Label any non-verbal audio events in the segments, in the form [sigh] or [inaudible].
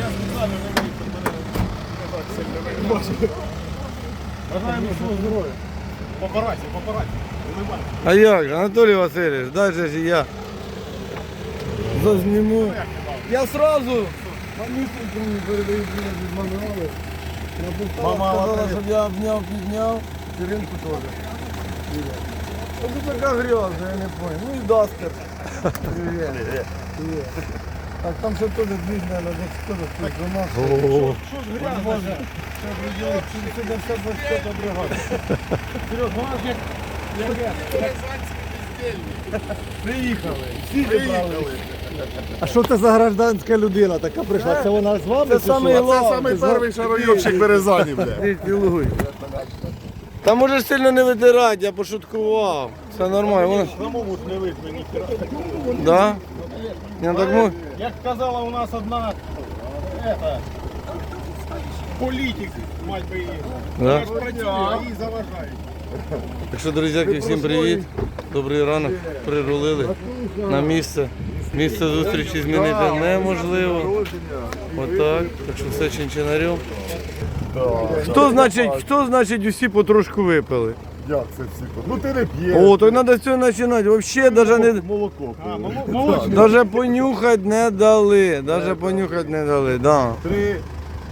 Я спеціально не вийшов, мене не так сильно вийшло. Бажаємо всього здоров'я. Папараці, папараці. Улибайся. А як, Анатолій Васильович, дай же ж я зазніму. Я сразу манюсеньку мені передають мене від мануали. Я поставила, Мама, сказала, привіт. щоб я обняв, підняв, Іринку теж. Привіт. Ну ти така грязна, я не понял. Ну і Дастер. Привіт. Привіт. Так, там ще теж дві, наверное, за хто тут до нас. Що ж грязно? Це приділить, сюди все 25 бригада. Серйоз, вона ж як... як- Приїхали. Всі зібрали. А що це за гражданська людина така прийшла? Це вона з вами? Це що? самий главний. самий перший шароївчик Березані, бля. Ти. Та можеш сильно не витирати, я пошуткував. Все нормально. Самому ж не видно ніхера. Да? Я так можу. Як казала у нас одна это, політик, мать би її. Да? Вона ж працює. Так що, друзяки, всім привіт. Добрий ранок. Прирулили на місце. Місце зустрічі змінити неможливо. Отак. Так що все чинчинарем. Хто значить, хто значить усі потрошку випили? Як це всі? Ну ти не п'єш. О, то треба з цього починати. Взагалі навіть не. Молоко. А, моло-. Даже понюхати не дали. Даже понюхати не дали. Да. Три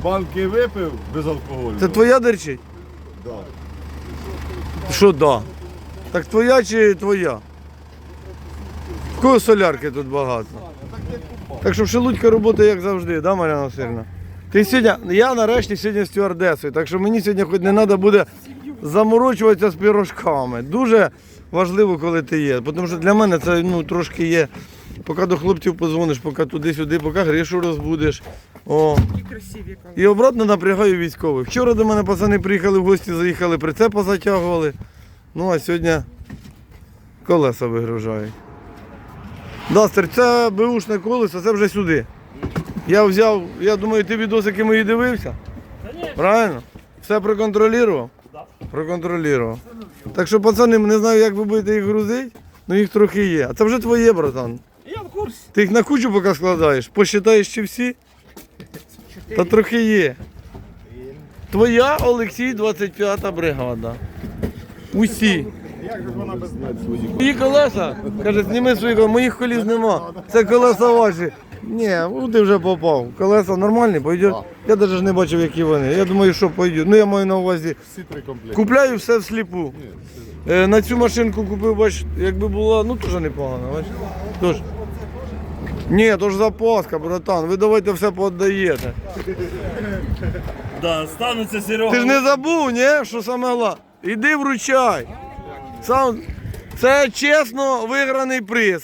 банки випив без алкоголю. Це твоя дерчить? Да. Що да? Так твоя чи твоя? В кого солярки тут багато? Так що шелудька робота як завжди, да, Мар'яна Васильівна? Ти сьогодні, я нарешті сьогодні стюардесою, так що мені сьогодні хоч не треба буде заморочуватися з пірожками. Дуже важливо, коли ти є. Тому що для мене це ну, трошки є. Поки до хлопців позвониш, поки туди-сюди, поки Гришу розбудеш. О. І обратно напрягаю військових. Вчора до мене пацани приїхали в гості, заїхали, прицепа затягували. Ну а сьогодні колеса вигружають. Дастер, це беушне колесо, це вже сюди. Я взяв, я думаю, ти відосики мої дивився? Правильно? Все проконтролював? Проконтролював. Так що, пацани, не знаю, як ви будете їх грузити, але їх трохи є. А це вже твоє, братан. Я в курсі. Ти їх на кучу поки складаєш, посчитаєш чи всі? Та трохи є. Твоя Олексій 25-та бригада. Усі. Мої колеса, каже, зніми свої колеса, моїх коліс нема. Це колеса ваші. Ні, ти вже попав. Колеса нормальні, пойдуть. Я навіть не бачив, які вони. Я думаю, що пойдуть. Ну я маю на увазі. Всі три комплекти. Купляю все всліпу. Е, на цю машинку купив, бач, якби була, ну теж непогано, бач. Тож. Ні, то ж запаска, братан, ви давайте все подаєте. Да, стануться Серега. Ти ж не забув, ні? Що саме головне? Іди вручай. Сам... Це чесно виграний приз.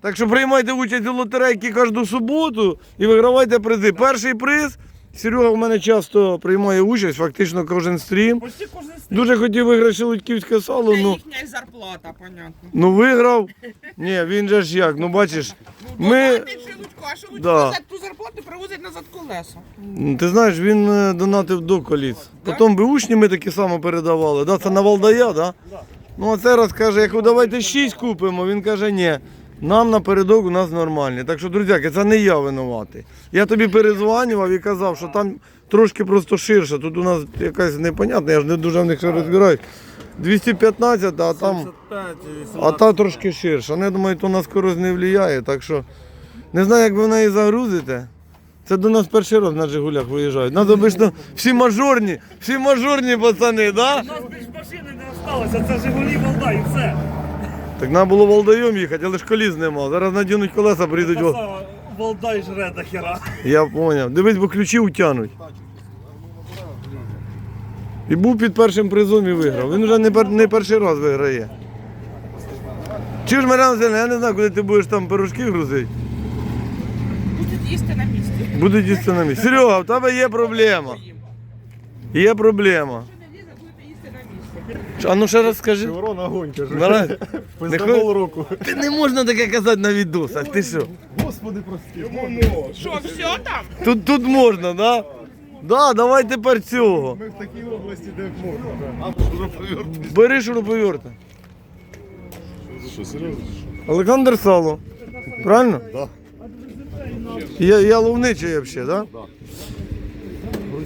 Так що приймайте участь у лотерейки кожну суботу і вигравайте призи. Перший приз. Серега в мене часто приймає участь, фактично кожен стрім. Почти кожен стрім. Дуже хотів виграти шелудьківське сало, Це ну, їхня й зарплата, понятно. ну виграв. Ні, він же ж як, ну бачиш, ми. Донатить Шелудько, а Шелудько Да. за ту зарплату привозить назад колеса. Ну, Ти знаєш, він е, донатив до коліс. Потім би учні ми такі само передавали. Да, це на Валдая, да? Ну а це раз каже, як давайте 6 купимо, він каже, ні. Нам напередок у нас нормальні. Так що, друзяки, це не я винуватий. Я тобі перезванював і казав, що там трошки просто ширше. Тут у нас якась непонятна, я ж не дуже в них ще розбираюсь. 215, а там. А та трошки ширша. Ну, я думаю, то на скорость не впливає, так що не знаю, як ви в неї загрузите. Це до нас перший раз на Жигулях виїжджають. Нас обично всі мажорні, всі мажорні пацани, да? У нас більш машини не осталося, це Жигулі Волда і все. Так треба було Волдаєм їхати, але ж коліс нема. Зараз надінуть колеса, прийдуть. Вол- Волда і жре до хера. Я зрозумів. Дивись, бо ключі утягнуть. І був під першим призом і виграв. Він вже не, пер- не перший раз виграє. Чи ж Васильівна, я не знаю, куди ти будеш там пирожки грузити. Будуть їсти на місці. Будуть їсти на місці. Серега, в тебе є проблема. Є проблема. Якщо не лізе, будете їсти на місці. А ну ще раз скажи. Ворона огонь, кажу. [laughs] Пиздобол року. Ти не можна таке казати на відосах. Ти що? Господи, прости. Що, все там? Тут, тут можна, да? Да, давай тепер цього. Ми в такій області, де можна. Бери шуруповерта. Що, серйозно? Олександр Сало. Правильно? Да. Я, я ловничий взагалі, так? Да?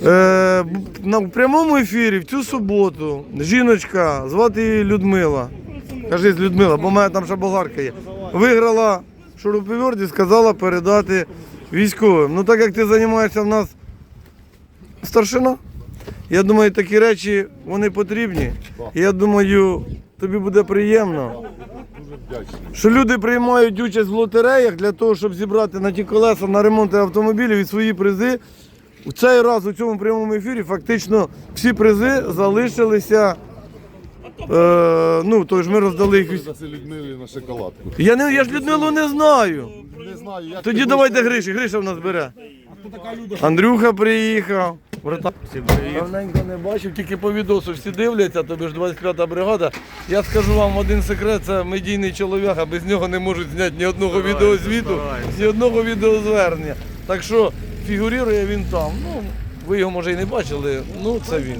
Е, на прямому ефірі в цю суботу жіночка, звати її Людмила. Кажись, Людмила, бо в мене там ще болгарка є. Виграла шуруповерт і сказала передати військовим. Ну так як ти займаєшся в нас старшина, я думаю, такі речі вони потрібні. Я думаю, тобі буде приємно. Що люди приймають участь в лотереях для того, щоб зібрати на ті колеса на ремонти автомобілів і свої призи. У цей раз у цьому прямому ефірі фактично всі призи залишилися. Е, ну, то ж ми роздали їх. усі. Це Людмилі на шоколадку. Я, не, я ж Людмилу не знаю. Не знаю, як Тоді давайте Гриші, Гриша в нас бере. Андрюха приїхав. Брата. Давненько не бачив, тільки по відосу всі дивляться, тобі ж 25-та бригада. Я скажу вам один секрет, це медійний чоловік, а без нього не можуть зняти ні одного відеозвіту, ні одного відеозвернення. Так що фігурує він там. Ну, ви його може і не бачили, ну це він.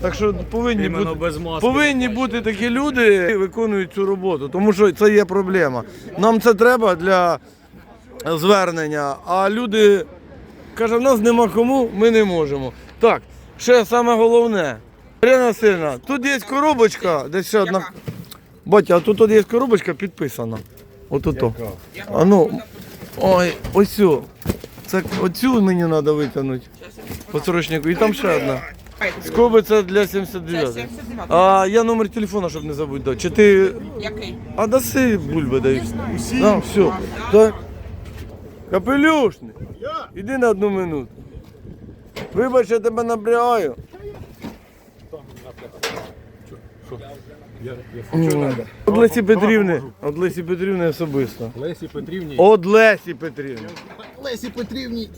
Так що повинні, Іменно бути, без маски повинні бути такі люди, які виконують цю роботу, тому що це є проблема. Нам це треба для звернення, а люди каже, в нас нема кому, ми не можемо. Так, ще саме головне. Марина Васильівна, тут є коробочка, десь ще одна. Батя, а тут є коробочка підписана. От ото. А ну, ой, ось цю. Це оцю мені треба витягнути. По сорочнику. І там ще одна. Скоби це для 79. Це 79. А я номер телефона, щоб не забути. дати. Чи ти Який? а даси бульби даєш. Да, все. Так. Капелюшник. Іди на одну минуту. Вибач, я тебе напрягаю. От Лесі Петрівни. От Лесі Петрівни особисто. Лесі Петрівні. От Лесі Петрівни. Лесі Петрівні.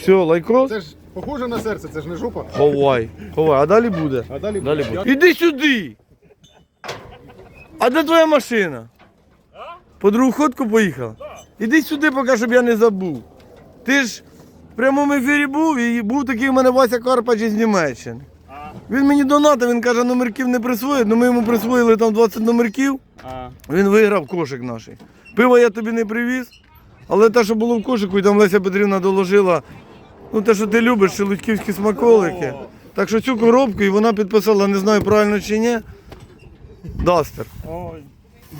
Все, лайкос? Це ж похоже на серце, це ж не жопа. Ховай. Ховай. А далі буде. А далі Далі буде. буде. Іди сюди. А де твоя машина? По другу ходку поїхала? Іди сюди, поки щоб я не забув. Ти ж в прямому ефірі був і був такий у мене Вася Карпач із Німеччини. Він мені донатив, він каже, номерків не присвоїть, ну ми йому присвоїли там 20 номерків. Він виграв кошик наш. Пиво я тобі не привіз, але те, що було в кошику, і там Леся Петрівна доложила, ну те, що ти любиш, шелудьківські смаколики. Так що цю коробку і вона підписала, не знаю правильно чи ні. Дастер. Ой.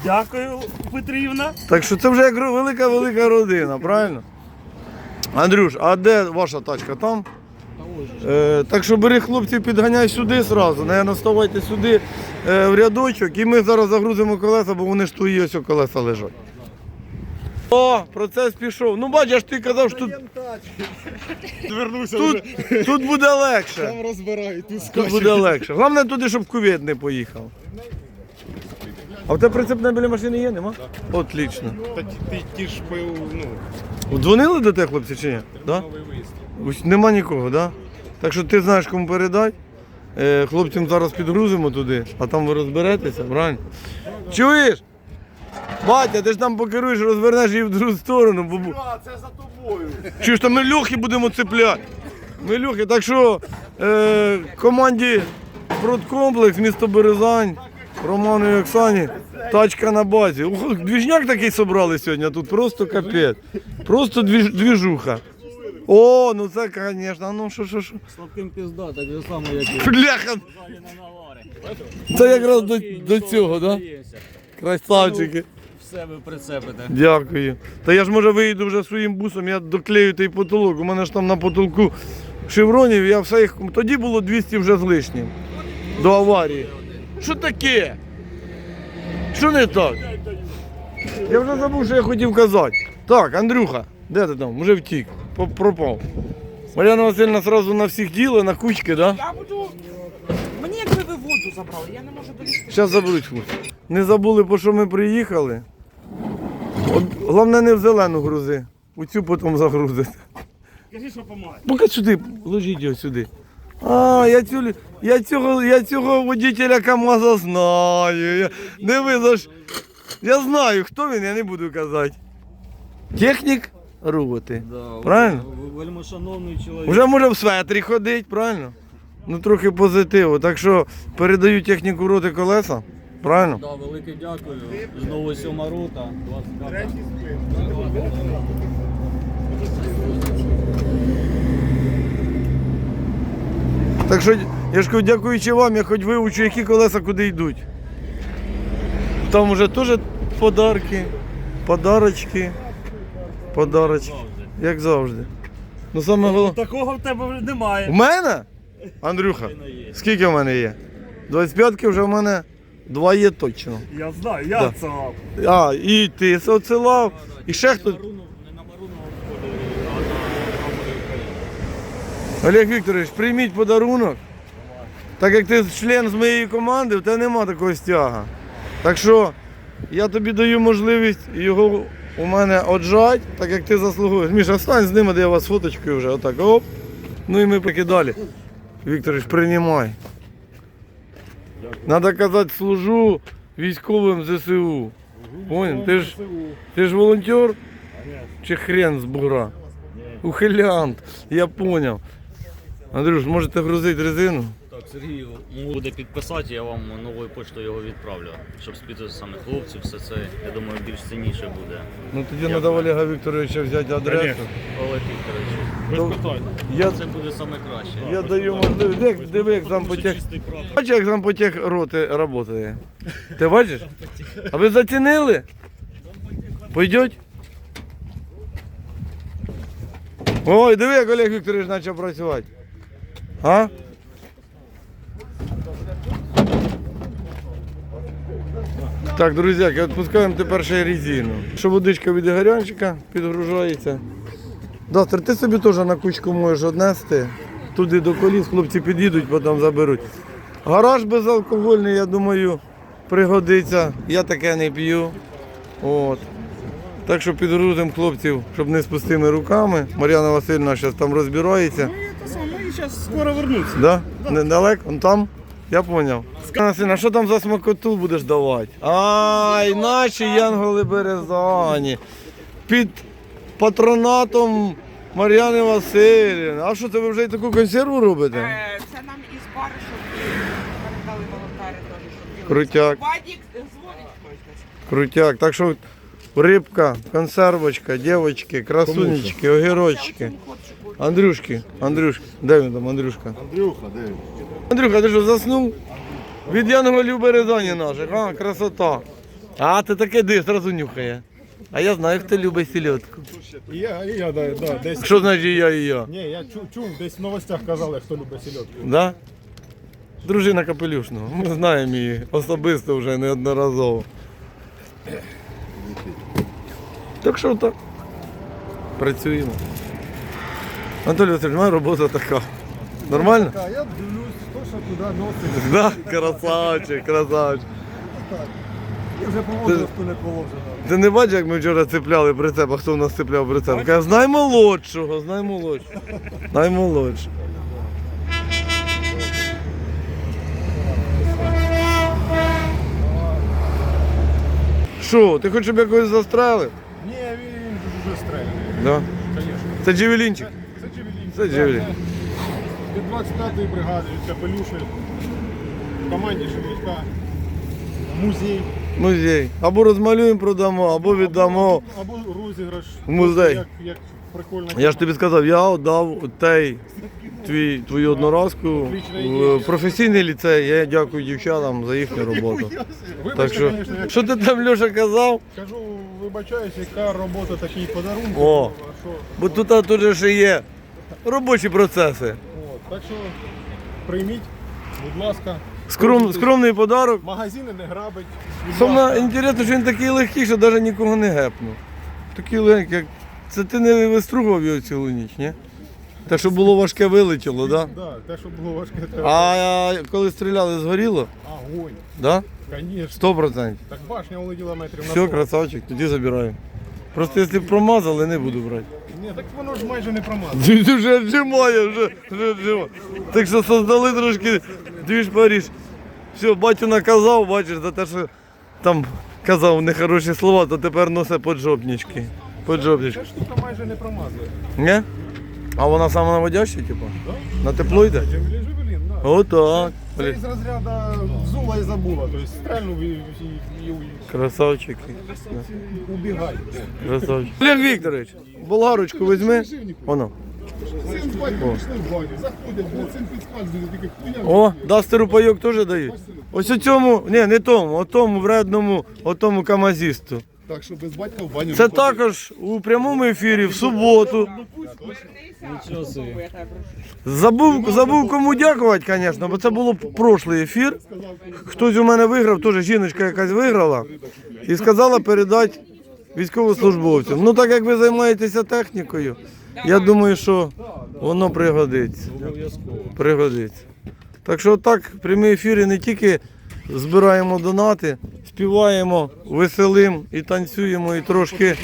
Дякую, Петрівна. Так що це вже як велика-велика родина, правильно? Андрюш, а де ваша тачка? Там? Е, так що бери хлопців, підганяй сюди зразу, не ставайте сюди е, в рядочок і ми зараз загрузимо колеса, бо вони ж твої ось колеса лежать. О, процес пішов. Ну бач, я ж ти казав, що тут, Звернувся тут, тут буде легше. Там розбирають, тут Тут буде легше. Головне туди, щоб кувет не поїхав. А в тебе прицепна біля машини є, нема? Отлично. Та ті- ж пив, ну, Дзвонили до тебе, хлопці, чи ні? Да? новий виїзд. Ось Нема нікого, да? Так що ти знаєш, кому передати. Е, хлопцям зараз підгрузимо туди, а там ви розберетеся, правильно? Чуєш? Батя, ти ж там покеруєш, розвернеш її в другу сторону. Бо... це за тобою. Чуєш, то ми льохи будемо цепляти. Ми льохи, так що е, команді Продкомплекс, місто Березань, Роману і Оксані, тачка на базі. Ух, двіжняк такий собрали сьогодні, тут просто капець. Просто двіж, двіжуха. О, ну це, звісно, ну що, що, що. Слабким пізда, так же само, як і Бляха, на навари. це якраз до, до цього, так? Да? Красавчики. Все ви прицепите. Дякую. Та я ж може вийду вже своїм бусом, я доклею той потолок. У мене ж там на потолку шевронів, я все їх. Тоді було 200 вже з лишнім. До аварії. Що таке? Що не так? Я вже забув, що я хотів казати. Так, Андрюха, де ти там? Вже втік. Пропав. Мар'яна Васильівна одразу на всіх діла, на кучки? Да? Я буду. Мені якби ви воду забрали, я не можу долізти. Зараз заберуть хлопці. Не забули, по що ми приїхали. От, головне не в зелену грузи. У цю потім загрузити. Кажи, що помагає. Поки сюди, ложіть його сюди. А, я, цю, лю- я, цього, я цього водителя КАМАЗа знаю. Я, не ви за ж. Я знаю, хто він, я не буду казати. Технік роботи. Да, правильно? Вельмошановний чоловік. Вже може в светрі ходити, правильно? Ну трохи позитиву. Так що передаю техніку роти колеса. Правильно? Да, велике дякую. Знову сьома рота. Так що, я ж кажу, дякуючи вам, я хоч вивчу, які колеса куди йдуть. Там вже теж подарки, подарочки подарочки, як завжди. Ну саме головне. Такого в тебе вже немає. У мене? Андрюха, скільки в мене є? 25-ки вже в мене два є точно. Я знаю, я Да. це. А, і ти це оцелав, і ще хто. Олег Вікторович, прийміть подарунок. Так як ти член з моєї команди, в тебе нема такого стяга. Так що я тобі даю можливість його у мене отжать, так як ти заслугуєш. Міша, стань з ними, де я вас фоточкою вже. Отак. Оп. Ну і ми покидали. Вікторович, приймай. Надо казати, служу військовим ЗСУ. Понял? Ти ж, ти ж волонтер? Чи хрен з бугра? Ухилянт, я понял. Андрюш, можете грузити резину? Так, Сергій буде підписати, я вам новою поштою його відправлю, щоб спіти саме хлопців, все це, я думаю, більш цінніше буде. Ну тоді треба Олега Вікторовича взяти адресу. Олег Вікторович, Без. Я, це буде саме краще. я даю можливість. Як, диви, як зампотяг. Бачиш, як зампотяг роти працює. Ти бачиш? А ви зацінили? Пойдеть? Ой, диви, як Олег Вікторович почав працювати. А? Так, друзяки, відпускаємо тепер ще резину. Що водичка від Ігорянчика підгружається. Доктор, ти собі теж на кучку можеш однести. Туди до коліс, хлопці під'їдуть, потім заберуть. Гараж безалкогольний, я думаю, пригодиться. Я таке не п'ю. От. Так що підгрузимо хлопців, щоб не з пустими руками. Мар'яна Васильівна зараз там розбирається. Це саме, і зараз скоро вернуться. Да? Недалеко? Он там? Я поняв. Сина, що там за смакоту будеш давати? Ай, наші янголи березані. Під патронатом Мар'яни Васильівни. А що це ви вже й таку консерву робите? Е, Це нам із баришок передали волонтери теж, щоб Крутяк. Вадік е, дзвонить хтось. Крутяк. Так що рибка, консервочка, дівчатки, красунечки, огірочки. Андрюшки, Андрюшки, де він там, Андрюшка? Андрюха, де він? Андрюха, ти що заснув? Від Янголів березані наших, а, красота. А, ти таке див, зразу нюхає. А я знаю, хто любить сільотку. І я, і я, да, да, десь. Що значить і я і я? Ні, я чув, чув, десь в новостях казали, хто любить сільотку. Да? Дружина Капелюшного. Ми знаємо її особисто вже неодноразово. Так що так. Працюємо. Анатолій Васильович, моя робота така. Нормально? Я дивлюсь, хто що куди носить. Да, красавчик, красавчик. І вже по возрасту не положено. Ти не бачиш, як ми вчора цепляли прицеп, а хто в нас цепляв прицеп? Каже, знай молодшого, знай молодшого. Наймолодшого. Що, ти хочеш, щоб я когось застрелив? Ні, він вже стрельний. Да. Це джевелінчик. Це Джевелін. Це Джевелін. Від 25-ї бригади, від Капелюши, в команді Шевелька, музей. Музей. Або розмалюємо, продамо, або віддамо. Або розіграш. В музей. Як, як прикольно. Я ж тобі сказав, я віддав той твій, твою одноразку в професійний ліцей. Я дякую дівчатам за їхню [laughs] роботу. Вибачте, Так що, звісно, як що ти там, Льоша, казав? кажу, вибачаюсь, яка робота, такий подарунок. О. А що? Бо тут а, тут же ще є робочі процеси. От, так що прийміть, будь ласка. Скром, скромний подарок. Магазини не грабить. будь Саме ласка. інтересно, що він такий легкий, що навіть нікого не гепнув. Такий легкий, як. Це ти не вистругував його цілу ніч, ні? Те, що було важке, вилетіло, так? Да? Да, те, що було важке. А коли стріляли, згоріло? Огонь, Да? Звісно. Сто процентів. Так башня улетіла метрів на Все, 40. красавчик, тоді забираю. Просто якщо б промазали, не буду брати. Ні, так воно ж майже не промазало. Ти вже віджимає, вже, вже віджимає. Так що создали трошки двіж Паріж. Все, батю наказав, бачиш, за те, що там казав нехороші слова, то тепер носить поджопнички. Поджопнички. Ця штука майже не промазує. Ні? А вона саме наводяща, типу? На тепло йде? Джевелін, Джевелін, да. Отак. Це із розряду взула і забула. Тобто стрельнув і, і, і, і убігай. Красавчик. Олег Вікторович, болгарочку візьми. Воно. Син пішли в баню, заходять, блядь, син підказує, тільки хуйня. О, дастеру пайок теж дають. Ось у цьому, ні, не тому, о тому вредному, о тому камазісту. Так що без батька в баню Це не ходить. також у прямому ефірі в суботу. Нічого собі. Забув, забув кому дякувати, звісно, бо це було прошлий ефір. Хтось у мене виграв, теж жіночка якась виграла і сказала передати військовослужбовцям. Ну так як ви займаєтеся технікою, я думаю, що воно пригодиться. Пригодиться. Так що так, прямі ефіри не тільки збираємо донати, співаємо, веселим і танцюємо, і трошки.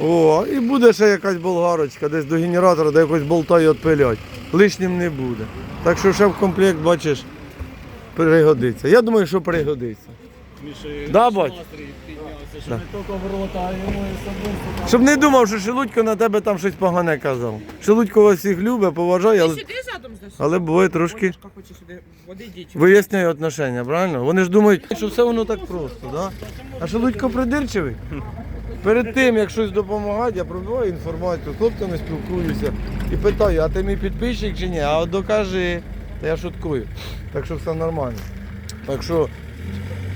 О, і буде ще якась болгарочка, десь до генератора, де якось болта і відпилять. Лишнім не буде. Так що ще в комплект, бачиш, пригодиться. Я думаю, що пригодиться. Да, бать? Що не тільки в рота, а йому і особисто. Щоб не думав, що Шелудько на тебе там щось погане казав. Шелудько вас всіх любить, поважає, але, Ти сюди задом але буває трошки. Бабушка хоче сюди води діть. Виясняє отношення, правильно? Вони ж думають, що все воно так просто, да? А Шелудько придирчивий. Перед тим, як щось допомагати, я пробиваю інформацію, з хлопцями спілкуюся і питаю, а ти мій підписчик чи ні? А от докажи. Та я шуткую. Так що все нормально. Так що,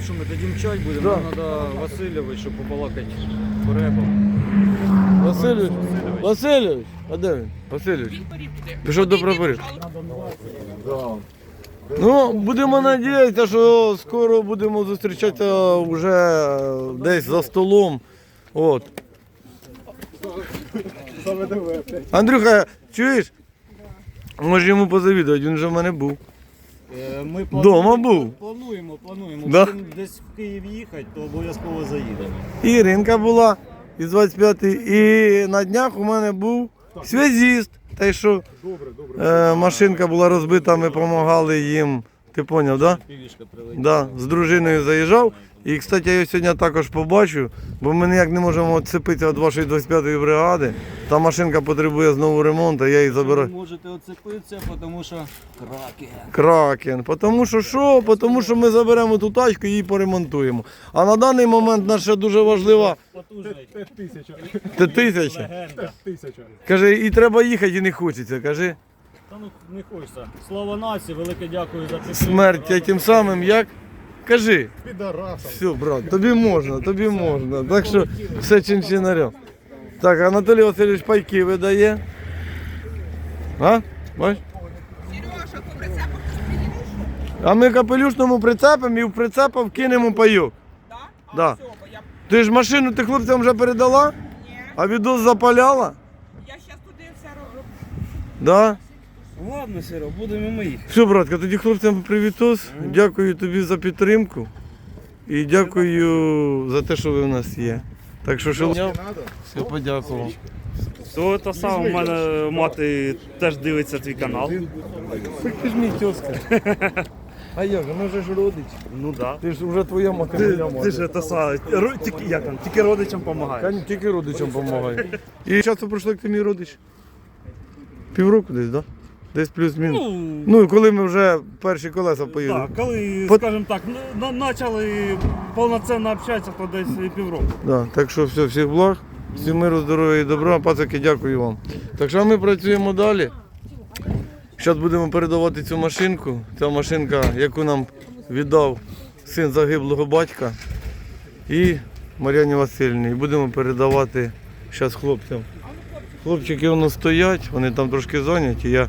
Що ми тоді мчать будемо? Да. Нам треба Васильович, щоб побалакати по репам. Васильович, Васильович, а де він? Васильович. Пішов до прапорів. Ну, будемо надіятися, що скоро будемо зустрічатися вже десь за столом. От. Андрюха, чуєш? Може йому позавідувати, він вже в мене був. Е, Ми Дома був. Плануємо, плануємо. Да? Будемо десь в Київ їхати, то обов'язково заїдемо. І ринка була із 25-ї. І на днях у мене був связіст. Та й що е, машинка була розбита, ми допомагали їм. Ти зрозумів, так? Да? Півішка прилетіла. Да, з дружиною заїжджав. І, кстати, я його сьогодні також побачу, бо ми ніяк не можемо відцепитися від вашої 25-ї бригади. Та машинка потребує знову ремонту, я її Ви забираю. можете оцепитися, тому що краки. Кракен. Тому що що? Тому що ми заберемо ту тачку і її поремонтуємо. А на даний момент наша дуже важлива. Тисяча. Тисяча. Каже, і треба їхати, і не хочеться. Каже, Та ну не хочеться. Слава нації, велике дякую за підтримку. смерть а тим самим як. Кажи, Підараса. все, брат, тобі можна, тобі можна. Так що все чин-чинарем. Так, Анатолій Васильович пайки видає. А? Бач? Сережа, по прицепах? А ми капелюшному прицепимо і в прицепа вкинемо пайок. Да? А, Да. все, бо я... Ти ж машину ти хлопцям вже передала, Ні, а відос запаляла? я зараз туди все роблю. Да? Ладно, Сиро, будемо ми їх. Все, братка, тоді хлопцям привітос. Дякую тобі за підтримку. І дякую за те, що ви в нас є. Так що що все подякував. То та саме в мене мати теж дивиться твій канал. Так ти ж мій тезка. А як, же, вже ж родич. Ну да. Ти ж вже твоя мати, Ти, моя ти ж та саме, ро- тільки, як там, тільки родичам ні, тільки родичам допомагаю. І часто пройшло, як ти мій родич? Півроку десь, так? Да? Десь плюс-мінус. Ну, Ну, і коли ми вже перші колеса поїли. так, коли, По- скажімо так, ну, на- почали повноцінно общатися, то десь і півроку. Да, так що все, всіх благ, всім миру, здоров'я і добра. Пацаки, дякую вам. Так що ми працюємо далі. Зараз будемо передавати цю машинку. Ця машинка, яку нам віддав син загиблого батька і Мар'яні Васильівні. І будемо передавати зараз хлопцям. Хлопчики воно стоять, вони там трошки зайняті. Я